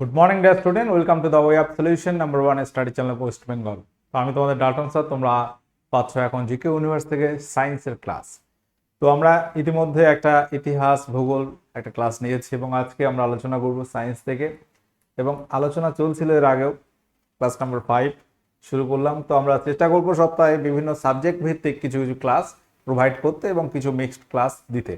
Good morning dear student welcome to the way of solution number one study channel West Bengal তো আমি তোমাদের Dalton sir তোমরা পাচ্ছ এখন জিকে ইউনিভার্স থেকে সায়েন্সের ক্লাস তো আমরা ইতিমধ্যে একটা ইতিহাস, ভূগোল একটা ক্লাস নিয়েছি এবং আজকে আমরা আলোচনা করব সায়েন্স থেকে। এবং আলোচনা চলছিল এর আগেও ক্লাস নাম্বার ফাইভ শুরু করলাম। তো আমরা চেষ্টা করব সপ্তাহে বিভিন্ন সাবজেক্ট ভিত্তিক কিছু কিছু ক্লাস প্রোভাইড করতে এবং কিছু মিক্সড ক্লাস দিতে।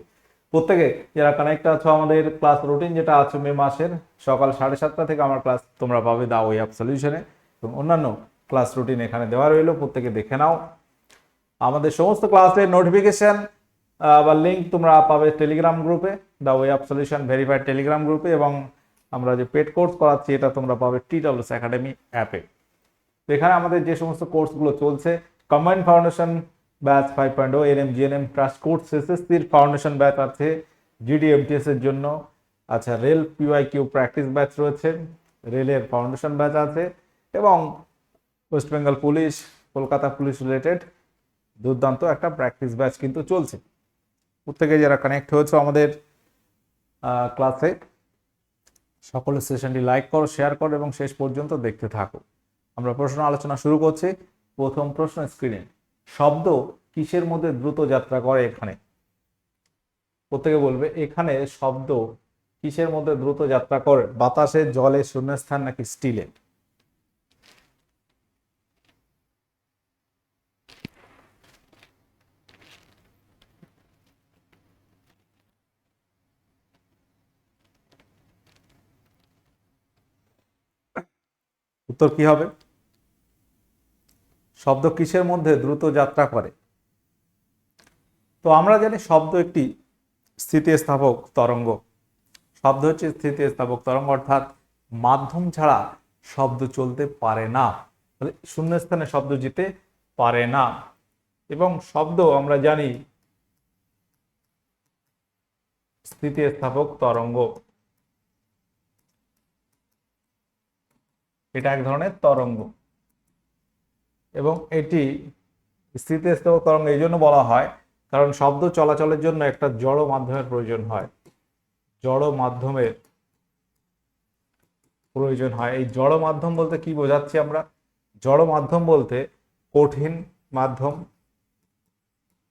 প্রত্যেকে যারা কানেক্ট আছো আমাদের ক্লাস রুটিন যেটা আছে মে মাসের, সকাল সাড়ে সাতটা থেকে আমার ক্লাস তোমরা পাবে দা ওয়ে অফ সলিউশনে এবং অন্যান্য ক্লাস রুটিন এখানে দেওয়া রইল, প্রত্যেকে দেখে নাও। আমাদের সমস্ত ক্লাসের নোটিফিকেশন বা লিঙ্ক তোমরা পাবে টেলিগ্রাম গ্রুপে the way of solution verified Telegram গ্রুপে এবং আমরা যে পেড কোর্স করাচ্ছি, এটা তোমরা পাবে টি ডাব্লিউস একাডেমি অ্যাপে এখানে আমাদের যে সমস্ত কোর্সগুলো চলছে combined foundation batch five point ও এন এম ক্রাশ কোর্স এসএসসির ফাউন্ডেশন ব্যাচ আছে জিডি এমটিএস এর জন্য। আচ্ছা rail P Y Q practice batch রয়েছে, রেলের ফাউন্ডেশন ব্যাচ আছে, এবং West Bengal police Kolkata police related দুর্দান্ত একটা প্র্যাকটিস ব্যাচ কিন্তু চলছে। প্রত্যেকে যারা কানেক্ট হয়েছে আমাদের ক্লাসে সকলের সেশনটি লাইক করো শেয়ার করো, এবং শেষ পর্যন্ত দেখতে থাকো। আমরা প্রশ্ন আলোচনা শুরু করছি। প্রথম প্রশ্ন স্ক্রিনে শব্দ কিসের মধ্যে দ্রুত যাত্রা করে এখানে? প্রত্যেকে বলবে, এখানে শব্দ কিসের মধ্যে দ্রুত যাত্রা করে? বাতাসে, জলে, শূন্যস্থান নাকি স্টিলে? উত্তর কি হবে? শব্দ কিসের মধ্যে দ্রুত যাত্রা করে? তো আমরা জানি শব্দ একটি স্থিতিস্থাপক তরঙ্গ। শব্দ হচ্ছে স্থিতিস্থাপক তরঙ্গ, অর্থাৎ মাধ্যম ছাড়া শব্দ চলতে পারে না। তাহলে শূন্যস্থানে শব্দ যেতে পারে না। এবং শব্দ আমরা জানি স্থিতিস্থাপক তরঙ্গ। এটা এক ধরনের তরঙ্গ। এবং এটি স্থিতিস্থাপক তরঙ্গ, এই জন্য বলা হয় কারণ শব্দ চলাচলের জন্য একটা জড় মাধ্যমের প্রয়োজন হয়। জড় মাধ্যমের প্রয়োজন হয়। এই জড় মাধ্যম বলতে কি বোঝাচ্ছি আমরা? জড় মাধ্যম বলতে কঠিন মাধ্যম,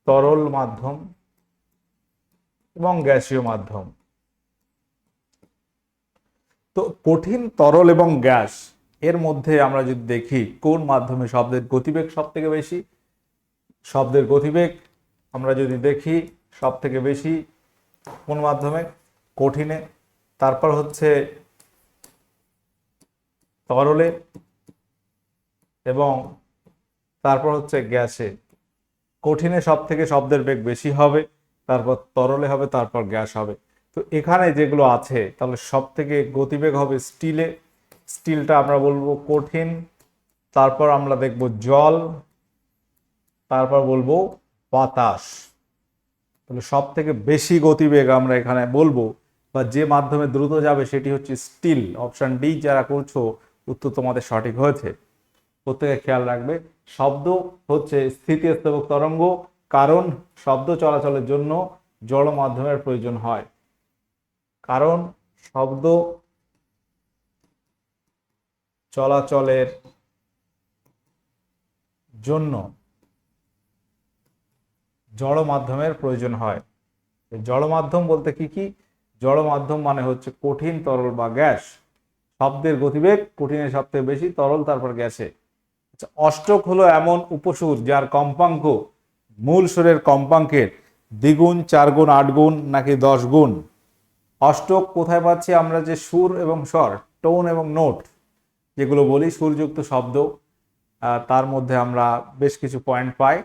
তরল মাধ্যম এবং গ্যাসীয় মাধ্যম। তো কঠিন, তরল এবং গ্যাস এর মধ্যে আমরা যদি দেখি কোন মাধ্যমে শব্দের গতিবেগ সব থেকে বেশি? শব্দের গতিবেগ আমরা যদি দেখি সব থেকে বেশি কোন মাধ্যমে? কঠিনে। তারপর হচ্ছে তরলে এবং তারপর হচ্ছে গ্যাসে। কঠিনে সব থেকে শব্দের বেগ বেশি হবে, তারপর তরলে হবে, তারপর গ্যাস হবে। তো এখানে যেগুলো আছে, তাহলে সব থেকে গতিবেগ হবে স্টিলে। স্টিলটা আমরা বলব কঠিন। তারপর আমরা দেখব জল। তারপর বলব বাতাস। তাহলে সব থেকে বেশি গতিবেগ আমরা এখানে বলব বা যে মাধ্যমে দ্রুত যাবে সেটি হচ্ছে স্টিল। অপশান ডি যারা করছ, উত্তর তোমাদের সঠিক হয়েছে। প্রত্যেকে খেয়াল রাখবে, শব্দ হচ্ছে স্থিতিস্থাপক তরঙ্গ, কারণ শব্দ চলাচলের জন্য জড় মাধ্যমের প্রয়োজন হয়। কারণ শব্দ চলাচলের জন্য জড় মাধ্যমের প্রয়োজন হয়। জড় মাধ্যম বলতে কি কি? জড় মাধ্যম মানে হচ্ছে কঠিন তরল বা গ্যাস। শব্দের গতিবেগ কঠিনের সবথেকে বেশি তরল, তারপর গ্যাসে। আচ্ছা অষ্টক হলো এমন উপসুর যার কম্পাঙ্ক মূল সুরের কম্পাঙ্কের দ্বিগুণ চার গুণ আট গুণ নাকি দশ গুণ অষ্টক কোথায় পাচ্ছি আমরা যে সুর এবং স্বর, টোন এবং নোট যেগুলো বলি, সুরযুক্ত শব্দ তার মধ্যে আমরা বেশ কিছু পয়েন্ট পাই।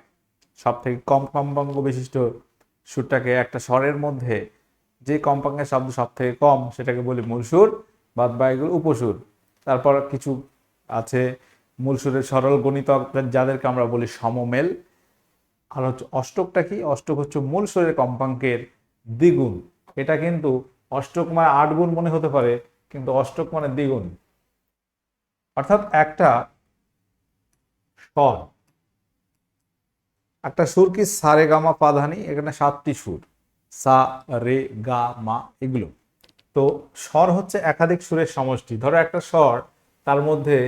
সব থেকে কম কম্পাঙ্ক বিশিষ্ট সুরটাকে একটা স্বরের মধ্যে যে কম্পাঙ্কের শব্দ সব থেকে কম সেটাকে বলি মূল সুর, বাদ বাকিগুলো উপসুর। তারপর কিছু আছে মূল সুরের সরল গণিতক যাদেরকে আমরা বলি সমমেল। আর হচ্ছে অষ্টকটা কি? অষ্টক হচ্ছে মূল সুরের কম্পাঙ্কের দ্বিগুণ। এটা কিন্তু অষ্টক মানে আট গুণ মনে হতে পারে, কিন্তু অষ্টক মানে দ্বিগুণ। অর্থাৎ একটা স্বর একটা সুর কি? সা, রে, গা, মা পাধানি এখানে সাতটি সুর। সা, রে, গা, মা, এগুলো। তো স্বর হচ্ছে একাধিক সুরের সমষ্টি। ধরো একটা স্বর, তার মধ্যে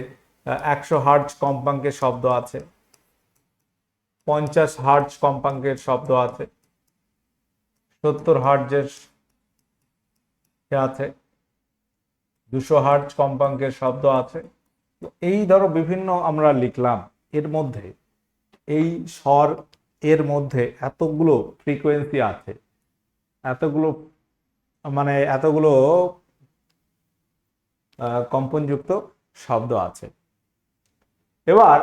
একশো হার্জ কম্পাঙ্কের শব্দ আছে। পঞ্চাশ হার্জ কম্পাঙ্কের শব্দ আছে। সত্তর হার্জের আছে। দুশো হার্জ কম্পাঙ্কের শব্দ আছে। তো এই ধরো বিভিন্ন আমরা লিখলাম। এর মধ্যে এই স্বর এর মধ্যে এতগুলো ফ্রিকোয়েন্সি আছে, এতগুলো মানে এতগুলো কম্পনযুক্ত শব্দ আছে। এবার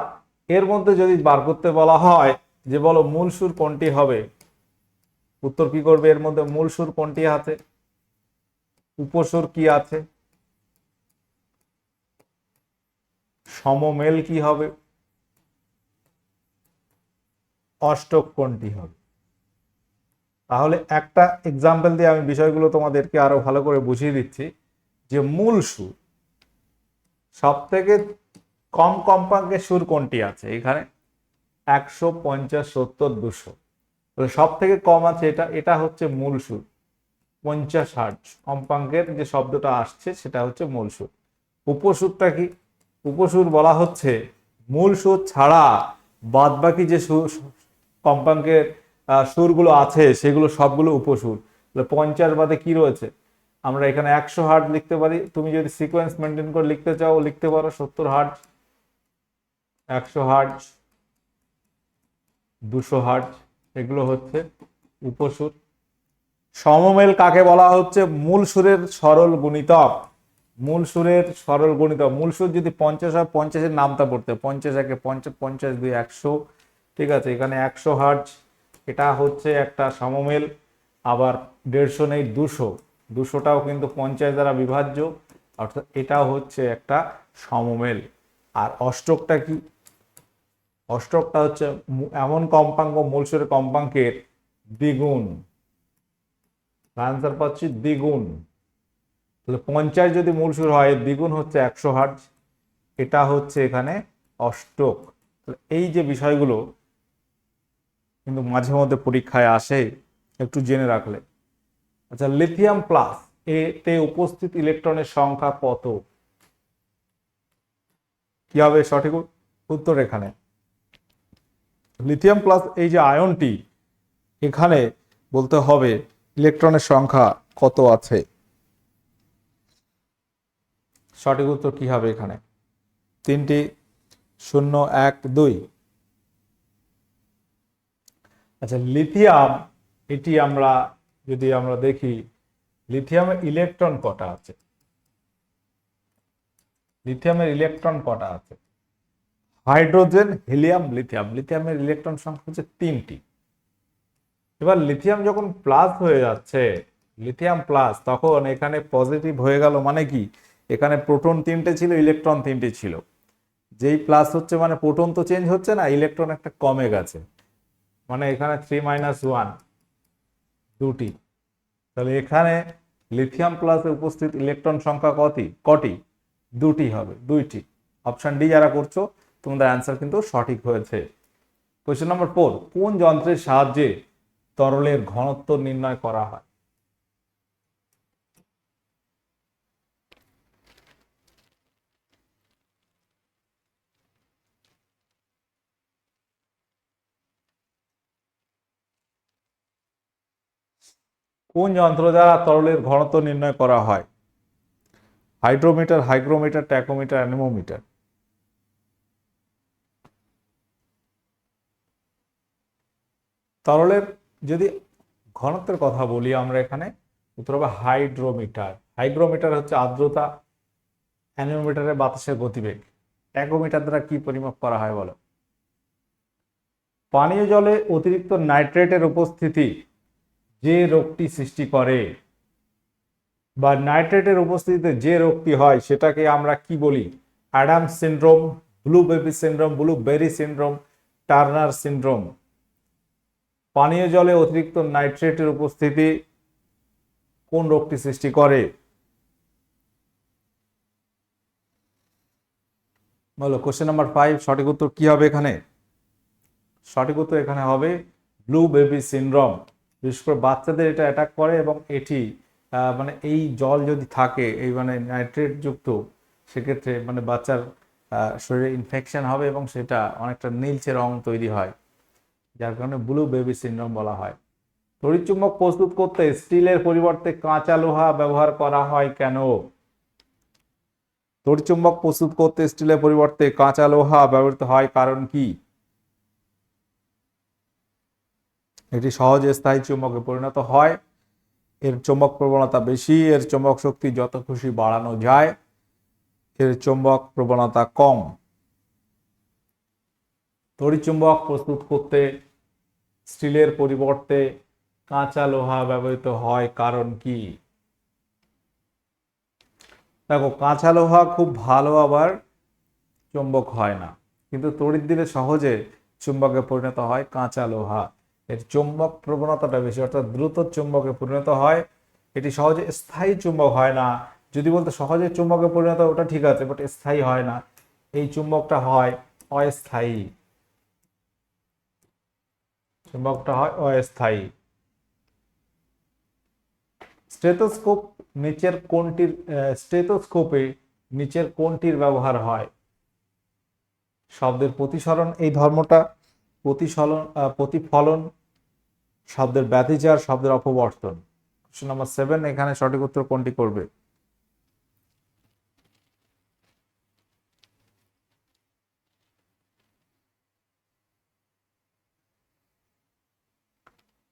এর মধ্যে যদি বার করতে বলা হয় যে বলো মূল সুর কোনটি হবে, উত্তর কি করবে? এর মধ্যে মূল সুর কোনটি আছে? উপসুর কি আছে? সমমেল কি হবে? অষ্টক কোনটি হবে। তাহলে একটা এক্সাম্পল দিয়ে আমি বিষয়গুলো তোমাদেরকে আরও ভালো করে বুঝিয়ে দিচ্ছি যে মূল সুর সব থেকে কম কম্পাঙ্কের সুর কোনটি আছে? এখানে একশো পঞ্চাশ, সত্তর, দুশো। সব থেকে কম আছে এটা এটা হচ্ছে মূল সুর। পঞ্চাশ হার্জ কম্পাঙ্কের যে শব্দটা আসছে, সেটা হচ্ছে মূল সুর। উপসুরটা কি? উপসুর বলা হচ্ছে মূল সুর ছাড়া বাদবাকি যে সুর কম্পাঙ্কের সুরগুলো আছে, সেগুলো সবগুলো উপসুর। তাহলে পঞ্চাশ বাদে কি রয়েছে? আমরা এখানে একশো হার্ট লিখতে পারি। তুমি যদি সিকোয়েন্স মেনটেন করে লিখতে চাও, লিখতে পারো সত্তর হার্ট একশো হার্ট দুশো হার্জ, এগুলো হচ্ছে উপসুর। সমমেল কাকে বলা হচ্ছে? মূল সুরের সরল গুণিতক। মূল সুরের সরল গণিত মূল সুর যদি পঞ্চাশ হয়, পঞ্চাশের নামটা পড়তে পঞ্চাশ একে পঞ্চাশ পঞ্চাশ দুই একশো। ঠিক আছে, এখানে একশো হার্জ এটা হচ্ছে একটা সমমেল, আবার দেড়শো নেই, দুশো। দুশোটাও কিন্তু পঞ্চাশ দ্বারা বিভাজ্য, অর্থাৎ এটাও হচ্ছে একটা সমমেল। আর অষ্টকটা কি? অষ্টকটা হচ্ছে এমন কম্পাঙ্ক মূল সুরের কম্পাঙ্কের দ্বিগুণ। আনসার পাচ্ছি, দ্বিগুণ। তাহলে পঞ্চাশ যদি মূল সুর হয়, দ্বিগুণ হচ্ছে একশো হার্জ এটা হচ্ছে এখানে অষ্টক। এই যে বিষয়গুলো কিন্তু মাঝে মধ্যে পরীক্ষায় আসে, একটু জেনে রাখলে। আচ্ছা লিথিয়াম প্লাস এতে উপস্থিত ইলেকট্রনের সংখ্যা কত? কি হবে সঠিক উত্তর এখানে? লিথিয়াম প্লাস এই যে আয়নটি এখানে বলতে হবে ইলেকট্রনের সংখ্যা কত আছে? সঠিক উত্তর কি হবে এখানে? তিনটি, শূন্য, এক, দুই। আচ্ছা লিথিয়াম এটি আমরা যদি আমরা দেখি লিথিয়ামের ইলেকট্রন কটা আছে? লিথিয়ামের ইলেকট্রন কটা আছে? হাইড্রোজেন হিলিয়াম লিথিয়াম লিথিয়ামের ইলেকট্রন সংখ্যা হচ্ছে তিনটি। এবার লিথিয়াম যখন প্লাস হয়ে যাচ্ছে লিথিয়াম প্লাস তখন এখানে পজিটিভ হয়ে গেল মানে কি? এখানে প্রোটন তিনটে ছিল ইলেকট্রন তিনটে ছিল। যেই প্লাস হচ্ছে মানে প্রোটন তো চেঞ্জ হচ্ছে না ইলেকট্রন একটা কমে গেছে। মানে এখানে থ্রি মাইনাস ওয়ান দুটি। তাহলে এখানে লিথিয়াম প্লাসে উপস্থিত ইলেকট্রন সংখ্যা কটি কটি? দুটি হবে, দুইটি। অপশান ডি যারা করছ, তোমাদের অ্যান্সার কিন্তু সঠিক হয়েছে। কোয়েশ্চেন নম্বর ফোর কোন যন্ত্রের সাহায্যে তরলের ঘনত্ব নির্ণয় করা হয়? কোন যন্ত্র দ্বারা তরলের ঘনত্ব নির্ণয় করা হয়? Hydrometer, hygrometer, tachometer, anemometer. তরলের যদি ঘনত্বের কথা বলি আমরা এখানে, উত্তর হবে হাইড্রোমিটার। হাইগ্রোমিটার হচ্ছে আর্দ্রতা অ্যানিমোমিটারে বাতাসের গতিবেগ। ট্যাকোমিটার দ্বারা কি পরিমাপ করা হয় বলো? পানীয় জলে অতিরিক্ত নাইট্রেটের উপস্থিতি যে রোগটি সৃষ্টি করে বা নাইট্রেটের উপস্থিতিতে যে রোগটি হয় সেটাকে আমরা কি বলি? Adam syndrome blue baby syndrome blue berry syndrome, Turner syndrome. পানীয় জলে অতিরিক্ত নাইট্রেটের উপস্থিতি কোন রোগটি সৃষ্টি করে? বলো কোশ্চেন নাম্বার ফাইভ সঠিক উত্তর কি হবে এখানে? সঠিক উত্তর এখানে হবে ব্লু বেবি সিনড্রোম। বিশেষ করে বাচ্চাদের এটা অ্যাটাক করে এবং এটি মানে এই জল যদি থাকে, এই মানে নাইট্রেট যুক্ত, সেক্ষেত্রে মানে বাচ্চার শরীরে ইনফেকশন হবে এবং সেটা অনেকটা নীলচে রং তৈরি হয়, যার কারণে ব্লু বেবি সিনড্রোম বলা হয়। তড়িৎচুম্বক প্রস্তুত করতে স্টিলের পরিবর্তে কাঁচা লোহা ব্যবহার করা হয় কেন? তড়িৎচুম্বক প্রস্তুত করতে স্টিলের পরিবর্তে কাঁচা লোহা ব্যবহৃত হয় কারণ কি? এটি সহজে স্থায়ী চুম্বকে পরিণত হয়। এর চুম্বক প্রবণতা বেশি, এর চুম্বক শক্তি যত খুশি বাড়ানো যায়, এর চুম্বক প্রবণতা কম। তড়িৎচুম্বক প্রস্তুত করতে স্টিলের পরিবর্তে কাঁচা লোহা ব্যবহৃত হয়, কারণ কি? দেখো, কাঁচা লোহা খুব ভালো আবার চুম্বক হয় না, কিন্তু তড়িৎ দিলে সহজে চুম্বকে পরিণত হয় কাঁচা লোহা। এর চুম্বক প্রবণতাটা বেশি অর্থাৎ দ্রুত চুম্বকে পরিণত হয়। এটি সহজে স্থায়ী চুম্বক হয় না। যদি বলতে সহজে চুম্বকে পরিণত ওটা ঠিক আছে বাট স্থায়ী হয় না। এই চুম্বকটা হয় অস্থায়ী। চুম্বকটা হয় অস্থায়ী। স্টেথোস্কোপ নিচের কোনটির স্টেথোস্কোপে নিচের কোনটির ব্যবহার হয়। শব্দের প্রতিসরণ এই ধর্মটা প্রতিসলন আহ, প্রতিফলন শব্দের ব্যতিচার, শব্দের অপবর্তন। কোশ্চেন নাম্বার সেভেন এখানে সঠিক উত্তর কোনটি করবে?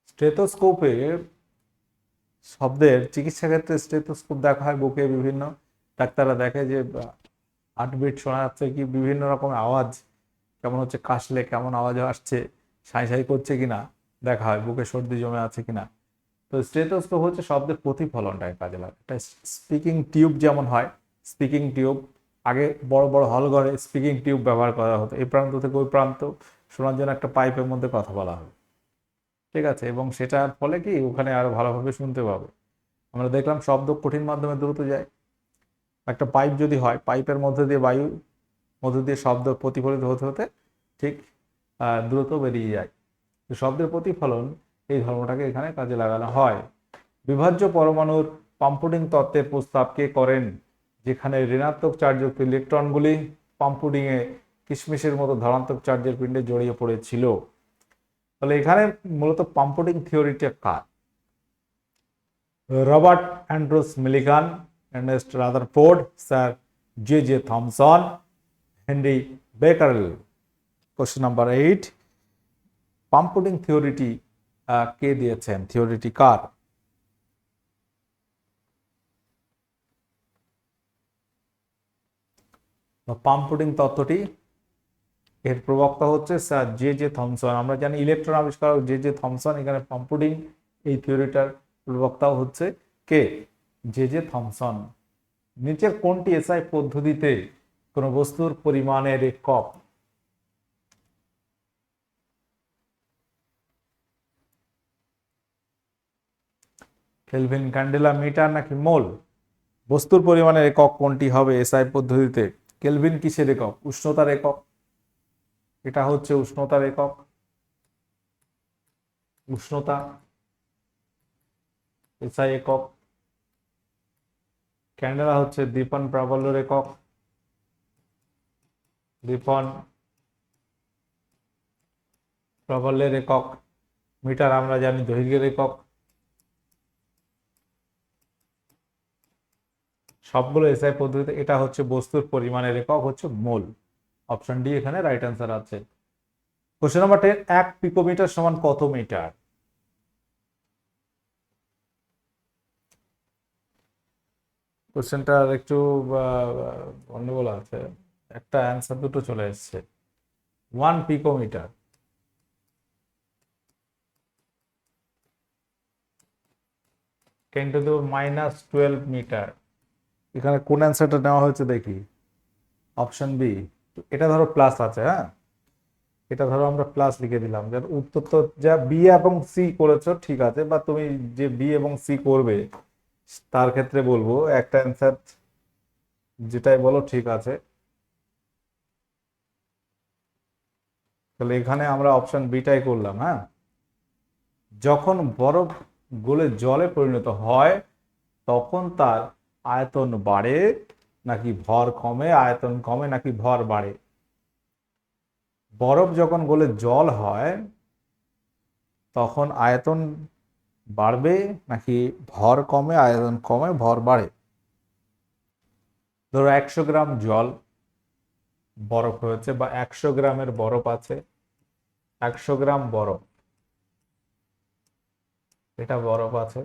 স্টেথোস্কোপে শব্দের চিকিৎসা ক্ষেত্রে স্টেথোস্কোপ দেখা হয়, বুকে বিভিন্ন ডাক্তাররা দেখে যে হার্টবিট শোনা যাচ্ছে কি, বিভিন্ন রকম আওয়াজ, কেমন হচ্ছে, কাশলে কেমন আওয়াজ আসছে, সাই সাই করছে কিনা। দেখা হয়, বুকে সর্দি জমে আছে কিনা। তো স্টেথোস্কোপ হচ্ছে শব্দের প্রতিফলনটাকে কাজে লাগে একটা স্পিকিং টিউব যেমন হয়, স্পিকিং টিউব, আগে বড় বড় হল ঘরে স্পিকিং টিউব ব্যবহার করা হতো। এই প্রান্ত থেকে ওই প্রান্ত শোনার জন্য একটা পাইপের মধ্যে কথা বলা হবে ঠিক আছে? এবং সেটার ফলে কি ওখানে আরও ভালোভাবে শুনতে পাবে। আমরা দেখলাম শব্দ কঠিন মাধ্যমে দ্রুত যায়। একটা পাইপ যদি হয়, পাইপের মধ্যে দিয়ে বায়ু, মধ্য দিয়ে শব্দ প্রতিফলিত হতে হতে ঠিক দ্রুত বেরিয়ে যায়। শব্দের প্রতিফলন এই ধর্মটাকে এখানে কাজে লাগানো হয়। বিভাজ্য পরমাণুর পাম্পুডিং তত্ত্বের প্রস্তাব কে করেন? যেখানে ঋণাত্মক চার্জযুক্ত ইলেকট্রনগুলি পাম্পুডিংয়ে কিশমিশের মতো ধনাত্মক চার্জের পিণ্ডে জড়িয়ে পড়েছিল। তাহলে এখানে মূলত পাম্পুডিং থিওরিটা কার? Robert Andrews Millikan Rutherford sir J J Thomson, Henri Becquerel. Question number eight plum pudding থিওরিটি কে দিয়েছেন? থিওরিটি কার? পাম্পুডিং তত্ত্বটি, এর প্রবক্তা হচ্ছে স্যার জে জে থমসন। আমরা জানি ইলেকট্রন আবিষ্কারক জে জে থমসন, এখানে পাম্পুডিং এই থিওরিটার প্রবক্তাও হচ্ছে কে? J J Thomson. নিচের কোনটি এসআই পদ্ধতিতে কোনো বস্তুর পরিমাণের একক কেলভিন ক্যান্ডেলা মিটার নাকি মোল? বস্তুর পরিমাণের একক কোনটি হবে এসআই পদ্ধতিতে? কেলভিন কিসের একক? উষ্ণতার একক। এটা হচ্ছে উষ্ণতার একক। উষ্ণতা, এসআই একক। ক্যান্ডেলা হচ্ছে দীপন প্রাবল্যর একক। দীপন প্রাবল্যের একক। মিটার আমরা জানি দৈর্ঘ্যের একক। সবগুলো এসআই পদ্ধতিতে এটা হচ্ছে বস্তুর পরিমাণের একক হচ্ছে মোল। অপশন ডি এখানে রাইট অ্যান্সার আছে। কোশ্চেন নাম্বার টেন এক পিকোমিটার সমান কত মিটার? কোশ্চেনটার একটু গন্ডগোল আছে। একটা অ্যান্সার দুটো চলে এসছে। One picometre ten to minus twelve metre এখানে কোন অ্যান্সারটা নেওয়া হয়েছে দেখি। অপশন বি এটা ধরো প্লাস আছে হ্যাঁ? এটা ধরো আমরা প্লাস লিখে দিলাম। যার উত্তর তো যা বি এবং সি করেছ, ঠিক আছে, বা তুমি যে বি এবং সি করবে, তার ক্ষেত্রে বলব একটা অ্যান্সার যেটাই বলো ঠিক আছে। তাহলে এখানে আমরা অপশন বিটাই করলাম হ্যাঁ? যখন বরফ গলে জলে পরিণত হয়, তখন তার আয়তন বাড়ে নাকি ভর কমে, আয়তন কমে নাকি ভর বাড়ে? বরফ যখন গলে জল হয়, তখন আয়তন বাড়বে নাকি ভর কমে, আয়তন কমে, ভর বাড়ে? ধরো একশো গ্রাম জল বরফ হয়েছে বা একশো গ্রামের বরফ আছে, একশো গ্রাম বরফ, এটা বরফ আছে,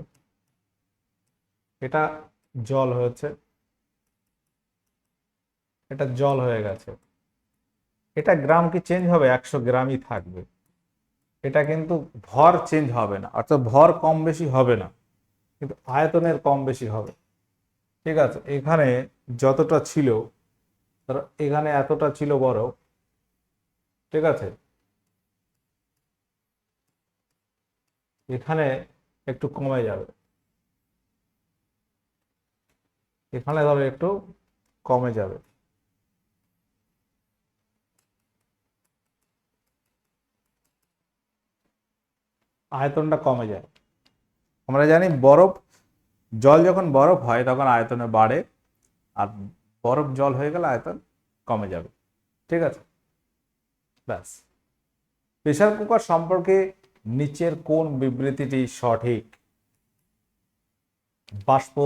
এটা জল হয়েছে। এটা জল হয়ে গেছে। এটা গ্রাম কি চেঞ্জ হবে? একশো গ্রামই থাকবে। এটা কিন্তু ভর চেঞ্জ হবে না। অর্থাৎ ভর কম বেশি হবে না। কিন্তু আয়তনের কম বেশি হবে। ঠিক আছে? এখানে যতটা ছিল এখানে এতটা ছিল বরফ ঠিক আছে? এখানে একটু কমে যাবে। এখানে ধরো একটু কমে যাবে। আয়তনটা কমে যায়। আমরা জানি বরফ, জল যখন বরফ হয় তখন আয়তনে বাড়ে আর বরফ জল হয়ে গেলে আয়তন কমে যাবে। ঠিক আছে? ব্যাস। প্রেশার কুকার সম্পর্কে নিচের কোন বিবৃতিটি সঠিক? বাষ্প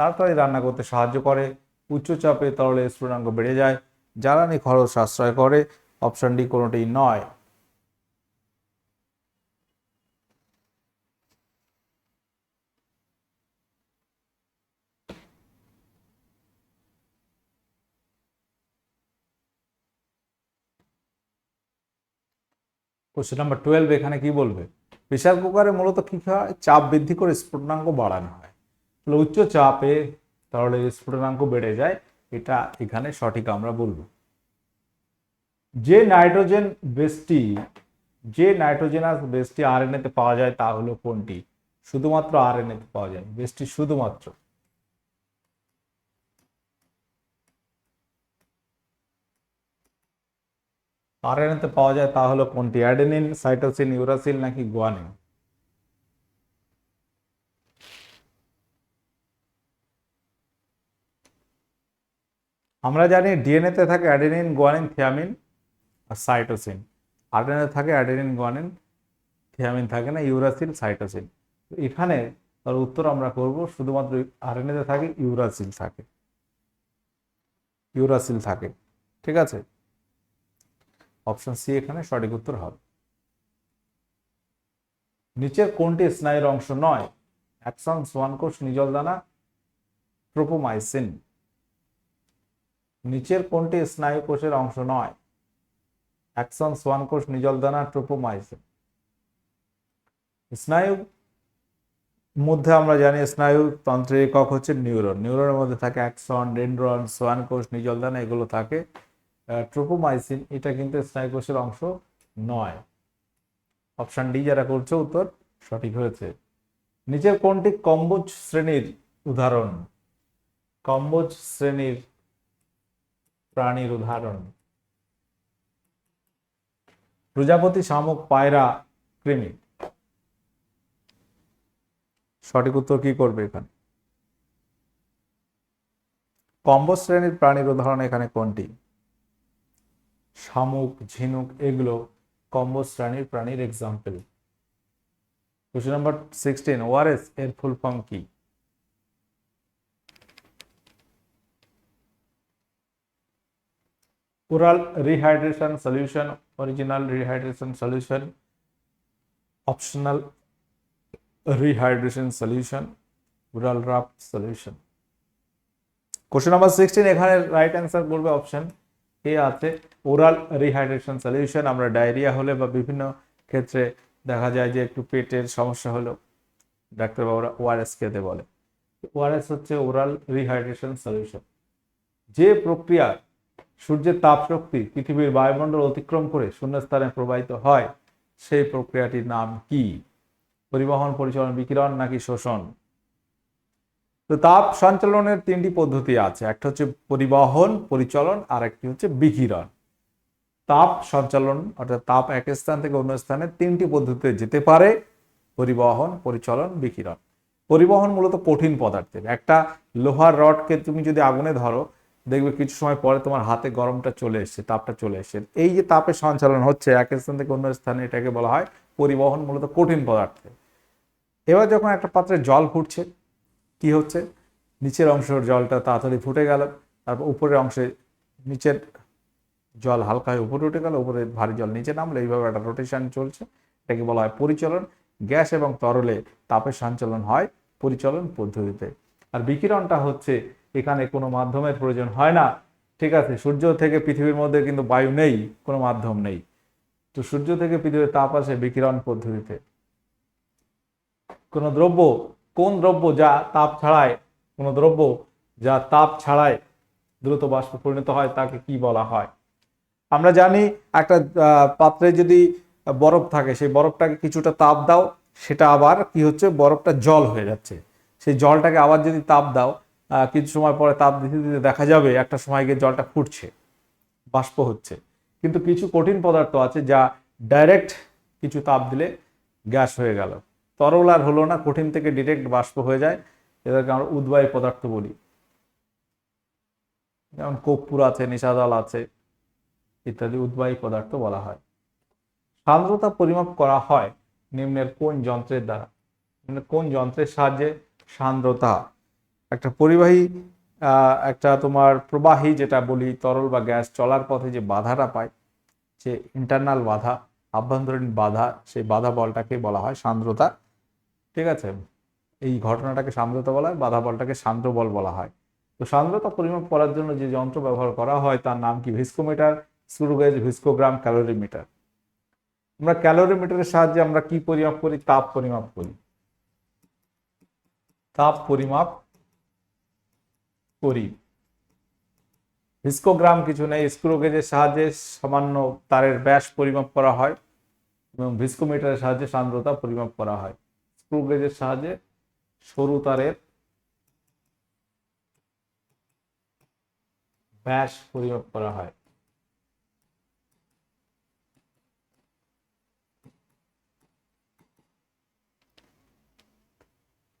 তাড়াতাড়ি রান্না করতে সাহায্য করে। উচ্চ চাপে তরলে স্ফুটনাঙ্ক বেড়ে যায়। জ্বালানি খরচ সাশ্রয় করে। অপশন ডি কোনোটি নয়। কোশ্চেন নাম্বার টুয়েলভ, এখানে কি বলবে? প্রেশার কুকারে মূলত কি হয় চাপ বৃদ্ধি করে স্ফুটনাঙ্ক বাড়ানো হয়। উচ্চ চাপে তাহলে স্ফুটনাঙ্ক বেড়ে যায়। এটা এখানে সঠিক আমরা বলব। যে নাইট্রোজেন বেসটি যে নাইট্রোজেনাস বেসটি আরএনএ তে পাওয়া যায় তা হলো কোনটি? শুধুমাত্র আরএনএ তে পাওয়া যায়। বেসটি শুধুমাত্র। আরএনএ তে পাওয়া যায় তা হলো কোনটি? অ্যাডেনিন সাইটোসিন ইউরাসিল নাকি গুয়ানিন আমরা জানি ডিএনএ তে থাকে অ্যাডেনিন গুয়ানিন থিয়ামিন আর সাইটোসিন আরএনএ থাকে অ্যাডেনিন গুয়ানিন থিয়ামিন থাকে না ইউরাসিল সাইটোসিন এখানে তার উত্তর আমরা করব, শুধুমাত্র আরএনএ তে থাকে ইউরাসিল থাকে। ইউরাসিল থাকে। ঠিক আছে? অপশন সি এখানে সঠিক উত্তর হবে। নিচের কোনটি স্নায়ুর অংশ নয়? অ্যাকশন সোয়ানকোষ নিজল দানা ট্রোপোমাইসিন নিচের কোনটি স্নায়ু কোষের অংশ নয়? অ্যাকশন সোয়ানকোষ নিজল দানা, ট্রোপোমাইসিন। স্নায়ু মধ্যে আমরা জানি স্নায়ু তন্ত্রের একক হচ্ছে নিউরন। নিউরনের মধ্যে থাকে অ্যাকসন, ডেন্ড্রন সোয়ানকোষ নিজল দানা, এগুলো থাকে। ট্রোপোমাইসিন, এটা কিন্তু স্নায়ুকোষের অংশ নয়। অপশন ডি যারা করছে, উত্তর সঠিক হয়েছে। নিচের কোনটি কম্বোজ শ্রেণির উদাহরণ? কম্বোজ শ্রেণির প্রাণীর উদাহরণ। প্রজাপতি শামুক পায়রা কৃমি। সঠিক উত্তর কি করবে এখানে? কম্বোজ শ্রেণির প্রাণীর উদাহরণ এখানে কোনটি? শামুক, ঝিনুক, এগুলো কম্বোজ শ্রেণির প্রাণীর example question number sixteen ORS এর ফুল ফর্ম কি? Oral rehydration solution original rehydration solution optional rehydration solution oral rap solution question number sixteen এখানে রাইট অ্যান্সার করবে অপশন এ আছে। ওরাল রিহাইড্রেশন সলিউশন আমরা ডায়রিয়া হলে বা বিভিন্ন ক্ষেত্রে দেখা যায় যে একটু পেটের সমস্যা হলো ডাক্তারবাবুরা ওআরএস খেতে বলে। ওআরএস হচ্ছে ওরাল রিহাইড্রেশন সলিউশন যে প্রক্রিয়া সূর্যের তাপ শক্তি পৃথিবীর বায়ুমণ্ডল অতিক্রম করে শূন্যস্থানে প্রবাহিত হয়। সেই প্রক্রিয়াটির নাম কি? পরিবহন, পরিচালন, বিকিরণ নাকি শোষণ? তো তাপ সঞ্চালনের তিনটি পদ্ধতি আছে। একটা হচ্ছে পরিবহন, পরিচালন, আর একটি হচ্ছে বিকিরণ। তাপ সঞ্চালন, অর্থাৎ তাপ এক স্থান থেকে অন্য স্থানে তিনটি পদ্ধতিতে যেতে পারে। পরিবহন, পরিচালন, বিকিরণ। পরিবহন মূলত কঠিন পদার্থের। একটা লোহার রডকে তুমি যদি আগুনে ধরো দেখবে কিছু সময় পরে তোমার হাতে গরমটা চলে এসছে, তাপটা চলে এসছে। এই যে তাপের সঞ্চালন হচ্ছে, এক স্থান থেকে অন্য স্থানে এটাকে বলা হয় পরিবহন, মূলত কঠিন পদার্থের এবার যখন একটা পাত্রে জল ফুটছে, কি হচ্ছে? নিচের অংশের জলটা তাড়াতাড়ি ফুটে গেল, তারপর উপরের অংশে নিচের জল হালকা হয়ে উপরে উঠে গেল, উপরে ভারী জল নিচে নামলো, এইভাবে একটা রোটেশন চলছে, এটাকে বলা হয় পরিচলন। গ্যাস এবং তরলে তাপের সঞ্চালন হয় পরিচলন পদ্ধতিতে। আর বিকিরণটা হচ্ছে এখানে কোনো মাধ্যমের প্রয়োজন হয় না। ঠিক আছে, সূর্য থেকে পৃথিবীর মধ্যে কিন্তু বায়ু নেই, কোনো মাধ্যম নেই। তো সূর্য থেকে পৃথিবীর তাপ আসে বিকিরণ পদ্ধতিতে। কোন দ্রব্য কোন দ্রব্য যা তাপ ছাড়ায়, কোন দ্রব্য যা তাপ ছাড়ায় দ্রুত বাষ্পে পরিণত হয়, তাকে কি বলা হয়? আমরা জানি একটা পাত্রে যদি বরফ থাকে, সেই বরফটাকে কিছুটা তাপ দাও, সেটা আবার কি হচ্ছে? বরফটা জল হয়ে যাচ্ছে। সেই জলটাকে আবার যদি তাপ দাও কিছু সময় পরে তাপ দিতে দিতে দেখা যাবে, একটা সময় গিয়ে জলটা ফুটছে, বাষ্প হচ্ছে। কিন্তু কিছু কঠিন পদার্থ আছে যা ডাইরেক্ট কিছু তাপ দিলে গ্যাস হয়ে গেল। তরল আর হলো না, কঠিন থেকে ডিরেক্ট বাষ্প হয়ে যায়। এদেরকে আমরা উদ্বায়ী পদার্থ বলি। যেমন কর্পূর আছে, নিশাজল আছে, ইত্যাদি উদ্বায়ী পদার্থ বলা হয়। সান্দ্রতা পরিমাপ করা হয় নিম্নের কোন যন্ত্রের দ্বারা? কোন যন্ত্রের সাহায্যে সান্দ্রতা একটা পরিবাহী একটা তোমার প্রবাহী যেটা বলি, তরল বা গ্যাস চলার পথে যে বাধাটা পায় যে ইন্টারনাল বাধা, আভ্যন্তরীণ বাধা, সেই বাধা বলটাকে বলা হয় সান্দ্রতা। ঠিক আছে? এই ঘটনাটাকে সান্দ্রতা বলা হয়, বাধা বলটাকে সান্দ্র বল বলা হয়। তো সান্দ্রতা পরিমাপ করার জন্য যে যন্ত্র ব্যবহার করা হয়, তার নাম কি? Viscometer, screw gauge, viscogram, calorimeter. আমরা ক্যালোরিমিটারের সাহায্যে আমরা কি পরিমাপ করি? তাপ পরিমাপ করি। তাপ পরিমাপ করি। ভিস্কোগ্রাম কিছু নেই স্ক্রুগেজের সাহায্যে সামান্য তারের ব্যাস পরিমাপ করা হয় এবং ভিস্কোমিটারের সাহায্যে সান্দ্রতা পরিমাপ করা হয়। স্ক্রুগেজের সাহায্যে সরু তারের ব্যাস পরিমাপ করা হয়।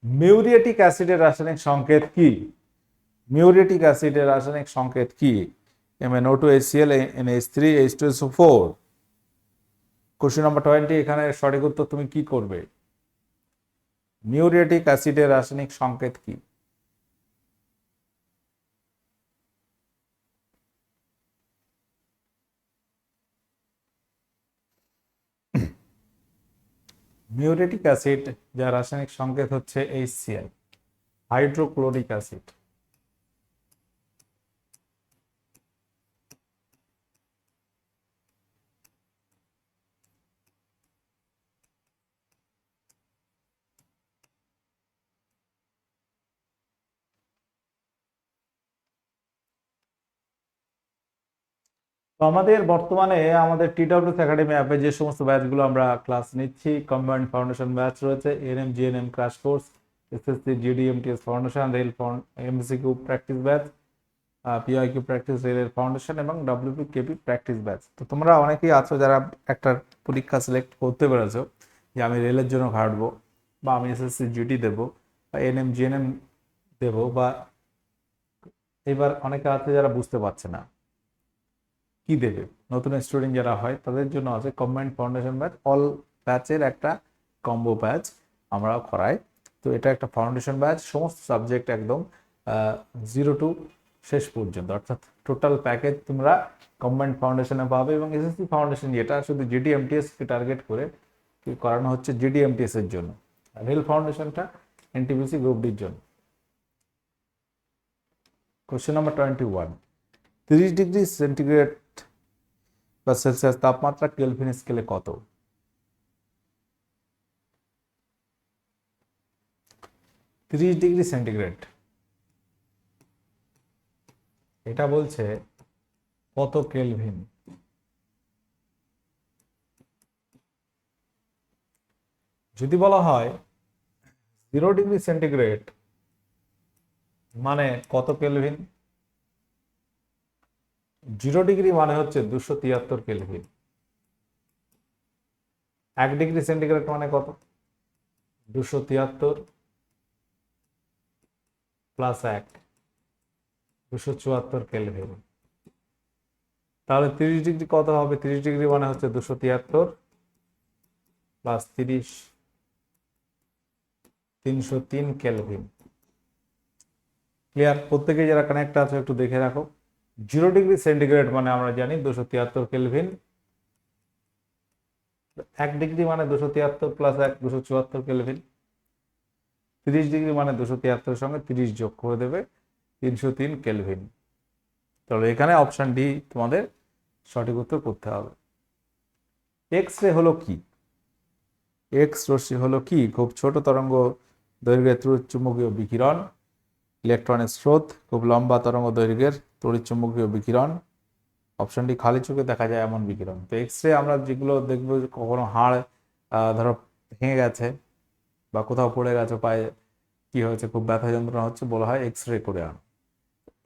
মিউরিয়েটিক অ্যাসিডের রাসায়নিক সংকেত কি? মিউরিয়েটিক অ্যাসিডের রাসায়নিক সংকেত কি? MnO2 two NH3 H2SO4 question number twenty এখানে সঠিক উত্তর তুমি কি করবে? মিউরিয়েটিক অ্যাসিডের রাসায়নিক সংকেত কি? মিউরেটিক অ্যাসিড, যার রাসায়নিক সংকেত হচ্ছে HCl হাইড্রোক্লোরিক অ্যাসিড। তো আমাদের বর্তমানে আমাদের টিডব্লিউএস একাডেমি অ্যাপে যে সমস্ত ব্যাচগুলো আমরা ক্লাস নিচ্ছি কম্বাইন্ড ফাউন্ডেশন ব্যাচ রয়েছে NM GNM crash course SSC GD MTS foundation rail MCQ practice batch PYQ practice রেলের ফাউন্ডেশন এবং ডাব্লিউপি কেপি প্র্যাকটিস ব্যাচ তো তোমরা অনেকেই আছো যারা একটা পরীক্ষা সিলেক্ট করতে পেরেছ যে আমি রেলের জন্য ঘাটবো বা আমি এসএসসি জিডি দেবো বা এনএম জিএনএম দেবো বা এবার অনেকে আছে যারা বুঝতে পারছে না। কি দেবে? নতুন স্টুডেন্ট যারা হয়, তাদের জন্য আছে কম্বাইন্ড ফাউন্ডেশন ব্যাচ অল ব্যাচের একটা কম্বো ব্যাচ আমরা করাই। তো এটা একটা ফাউন্ডেশন ব্যাচ সমস্ত সাবজেক্ট একদম জিরো টু শেষ পর্যন্ত। অর্থাৎ টোটাল প্যাকেজ তোমরা কম্বাইন্ড ফাউন্ডেশনে পাবে এবং এসএসসি ফাউন্ডেশন যেটা শুধু জিডিএমটিএস কে টার্গেট করে করানো হচ্ছে জিডিএমটিএস এর জন্য। রেল ফাউন্ডেশনটা এনটিপিসি গ্রুপ ডির জন্য। কোশ্চেন নাম্বার টোয়েন্টি ওয়ান তিরিশ ডিগ্রি সেন্টিগ্রেড বা সেলসিয়াস তাপমাত্রা কেলভিন স্কেলে কত? তিরিশ ডিগ্রি সেন্টিগ্রেড। এটা বলছে কত কেলভিন? যদি বলা হয় জিরো ডিগ্রি সেন্টিগ্রেড মানে কত কেলভিন? জিরো ডিগ্রি মানে হচ্ছে দুশো তিয়াত্তর কেলভিন। এক ডিগ্রি সেন্টিগ্রেড মানে কত? দুশো তিয়াত্তর প্লাস এক, দুশো চুয়াত্তর কেলভিন। তাহলে তিরিশ ডিগ্রি কত হবে? তিরিশ ডিগ্রি মানে হচ্ছে দুশো তিয়াত্তর প্লাস তিরিশ, তিনশো তিন কেলভিন। ক্লিয়ার? প্রত্যেকে যারা কানেক্ট আছে, একটু দেখে রাখো। জিরো ডিগ্রি সেন্টিগ্রেড মানে আমরা জানি দুশো তিয়াত্তর কেলভিন এক ডিগ্রি মানে দুশো তিয়াত্তর প্লাস এক দুশো চুয়াত্তর কেলভিন তিরিশ ডিগ্রি মানে দুশো তিয়াত্তরের সঙ্গে তিরিশ যোগ করে দেবে তিনশো তিন কেলভিন তাহলে এখানে অপশন ডি তোমাদের সঠিক উত্তর করতে হবে। এক্স রে হলো কি? এক্স রশ্মি হলো কি? খুব ছোট তরঙ্গ দৈর্ঘ্যের তড়িৎচুম্বকীয় বিকিরণ। ইলেকট্রনের স্রোত, খুব লম্বা তরঙ্গ দৈর্ঘ্যের তড়িৎচুম্বকীয় বিকিরণ। অপশনটি খালি চোখে দেখা যায় এমন বিকিরণ। তো এক্স রে আমরা যেগুলো দেখব কখনো হাড় ধরো ভেঙে গেছে বা কোথাও পড়ে গেছে, পায়ে কি হয়েছে, খুব ব্যথা যন্ত্রণা হচ্ছে বলা হয় এক্স রে করে আনো।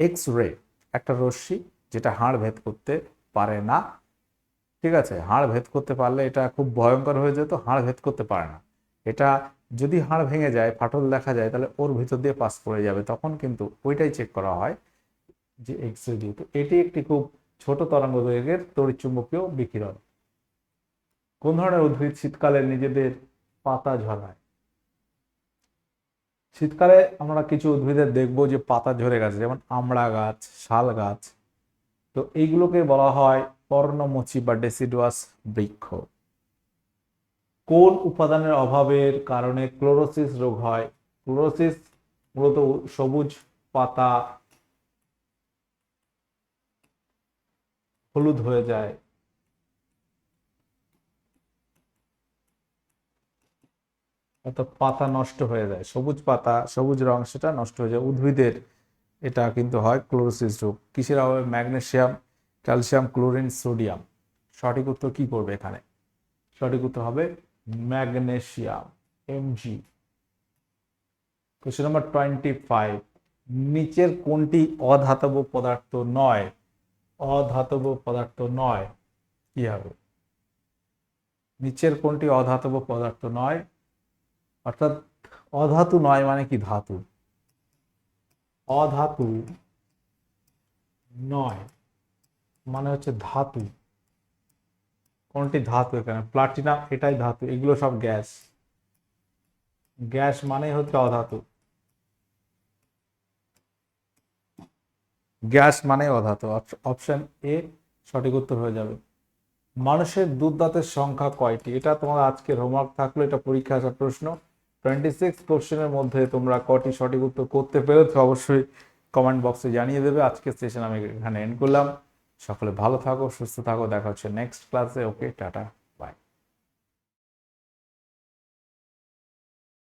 এক্স রে একটা রশ্মি যেটা হাড় ভেদ করতে পারে না। ঠিক আছে, হাড় ভেদ করতে পারলে এটা খুব ভয়ঙ্কর হয়ে যেত, হাড় ভেদ করতে পারে না। এটা যদি হাড় ভেঙে যায়, ফাটল দেখা যায়, তাহলে ওর ভিতর দিয়ে পাস করে যাবে। তখন কিন্তু ওইটাই চেক করা হয় যে এক্স রে দিয়ে তো এটি একটি খুব ছোট তরঙ্গ দৈর্ঘ্যের তড়িৎচুম্বকীয় বিকিরণ। কোন ধরনের উদ্ভিদ শীতকালে নিজেদের পাতা ঝরায়? শীতকালে আমরা কিছু উদ্ভিদের দেখব যে পাতা ঝরে গেছে, যেমন আমড়া গাছ, শাল গাছ। তো এইগুলোকে বলা হয় পর্ণমোচী বা ডেসিডুয়াস বৃক্ষ। কোন উপাদানের অভাবের কারণে ক্লোরোসিস রোগ হয়? ক্লোরোসিস মূলত সবুজ পাতা হলুদ হয়ে যায়। অর্থাৎ পাতা নষ্ট হয়ে যায়। সবুজ পাতা, সবুজ রং, সেটা নষ্ট হয়ে যায়। উদ্ভিদের এটা কিন্তু হয় ক্লোরোসিস রোগ। কিসের অভাবে? Magnesium, calcium, chlorine, sodium. সঠিক উত্তর কি করবে এখানে? সঠিক উত্তর হবে magnesium Mg question number twenty five নিচের কোনটি অধাতব পদার্থ নয়? অধাতব পদার্থ নয়। কি হবে? নিচের কোনটি অধাতব পদার্থ নয়? অর্থাৎ অধাতু নয় মানে কি ধাতু? অধাতু নয় মানে হচ্ছে ধাতু। কোনটি ধাতু? এখানে প্লাটিনাম এটাই ধাতু, এগুলো সব গ্যাস। গ্যাস মানে হচ্ছে অধাতু। গ্যাস মানে অধাতু। অপশন এ সঠিক উত্তর হয়ে যাবে। মানুষের দুধ সংখ্যা কয়টি? এটা তোমার আজকের হোমওয়ার্ক থাকল, এটা পরীক্ষা আসার প্রশ্ন। টোয়েন্টি সিক্স কোশ্চেনের মধ্যে তোমরা কটি সঠিক উত্তর করতে পেরেছ, অবশ্যই কমেন্ট বক্সে জানিয়ে দেবে। আজকের সেশন আমি এখানে এন্ড করলাম। সকলে ভালো থাকো সুস্থ থাকো দেখা হচ্ছে নেক্সট ক্লাসে ওকে টাটা।